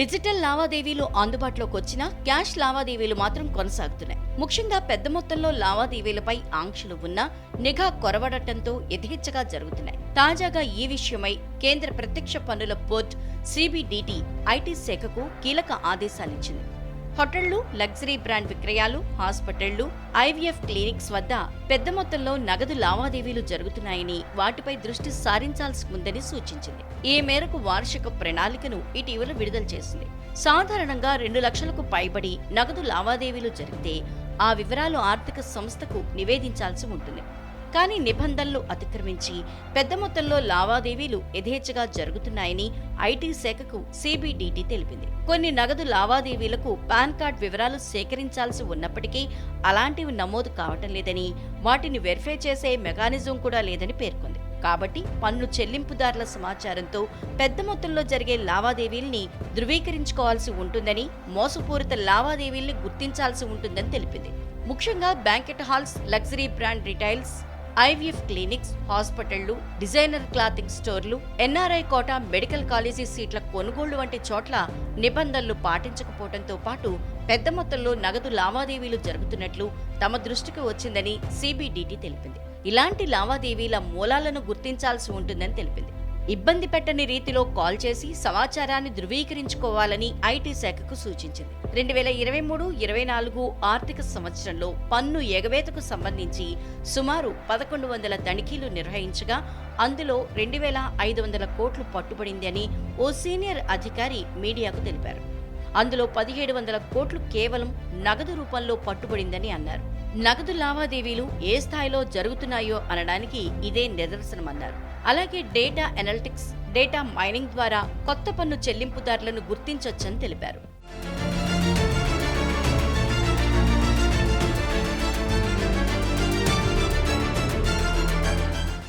Digital లావాదేవీలు అందుబాటులోకి వచ్చినా క్యాష్ లావాదేవీలు మాత్రం కొనసాగుతున్నాయి. ముఖ్యంగా పెద్ద మొత్తంలో లావాదేవీలపై ఆంక్షలు ఉన్నా నిఘా కొరవడటంతో యథేచ్ఛగా జరుగుతున్నాయి. తాజాగా ఈ విషయమై కేంద్ర ప్రత్యక్ష పన్నుల బోర్డు సిబిడిటి ఐటీ శాఖకు కీలక ఆదేశాలిచ్చింది. హోటళ్ళు లగ్జరీ బ్రాండ్ విక్రయాలు హాస్పిటళ్ళు ఐవీఎఫ్ క్లినిక్స్ వద్ద పెద్ద మొత్తంలో నగదు లావాదేవీలు జరుగుతున్నాయని వాటిపై దృష్టి సారించాల్సి ఉందని సూచించింది. ఈ మేరకు వార్షిక ప్రణాళికను ఇటీవల విడుదల చేసింది. సాధారణంగా రెండు లక్షలకు పైబడి నగదు లావాదేవీలు జరిగితే ఆ వివరాలు ఆర్థిక సంస్థకు నివేదించాల్సి ఉంటుంది. కానీ నిబంధనలు అతిక్రమించి పెద్ద మొత్తంలో లావాదేవీలు యథేచ్ఛగా జరుగుతున్నాయని ఐటీ శాఖకు సిబిడిటి తెలిపింది. కొన్ని నగదు లావాదేవీలకు పాన్ కార్డ్ వివరాలు సేకరించాల్సి ఉన్నప్పటికీ అలాంటివి నమోదు కావటం లేదని వాటిని వెరిఫై చేసే మెకానిజం కూడా లేదని పేర్కొంది. కాబట్టి పన్ను చెల్లింపుదారుల సమాచారంతో పెద్ద మొత్తంలో జరిగే లావాదేవీల్ని ధృవీకరించుకోవాల్సి ఉంటుందని మోసపూరిత లావాదేవీల్ని గుర్తించాల్సి ఉంటుందని తెలిపింది. ముఖ్యంగా banquet halls luxury brand retails IVF clinics హాస్పిటళ్ళు designer clothing స్టోర్లు ఎన్ఆర్ఐ కోట మెడికల్ కాలేజీ సీట్ల కొనుగోళ్ళు వంటి చోట్ల నిబంధనలు పాటించకపోవడంతో పాటు పెద్ద మొత్తంలో నగదు లావాదేవీలు జరుగుతున్నట్లు తమ దృష్టికి వచ్చిందని సిబిడిటి తెలిపింది. ఇలాంటి లావాదేవీల మూలాలను గుర్తించాల్సి ఉంటుందని తెలిపింది. ఇబ్బంది పెట్టని రీతిలో కాల్ చేసి సమాచారాన్ని ధృవీకరించుకోవాలని ఐటీ శాఖకు సూచించింది. రెండు వేల ఇరవై మూడు ఇరవై నాలుగు ఆర్థిక సంవత్సరంలో పన్ను ఎగవేతకు సంబంధించి సుమారు పదకొండు వందల తనిఖీలు నిర్వహించగా అందులో రెండు వేల ఐదు వందల కోట్లు పట్టుబడింది అని ఓ సీనియర్ అధికారి మీడియాకు తెలిపారు. అందులో పదిహేడు వందల కోట్లు కేవలం నగదు రూపంలో పట్టుబడిందని అన్నారు. నగదు లావాదేవీలు ఏ స్థాయిలో జరుగుతున్నాయో అనడానికి ఇదే నిదర్శనమన్నారు. అలాగే డేటా ఎనలిటిక్స్ డేటా మైనింగ్ ద్వారా కొత్త పన్ను చెల్లింపుదారులను గుర్తించొచ్చని తెలిపారు.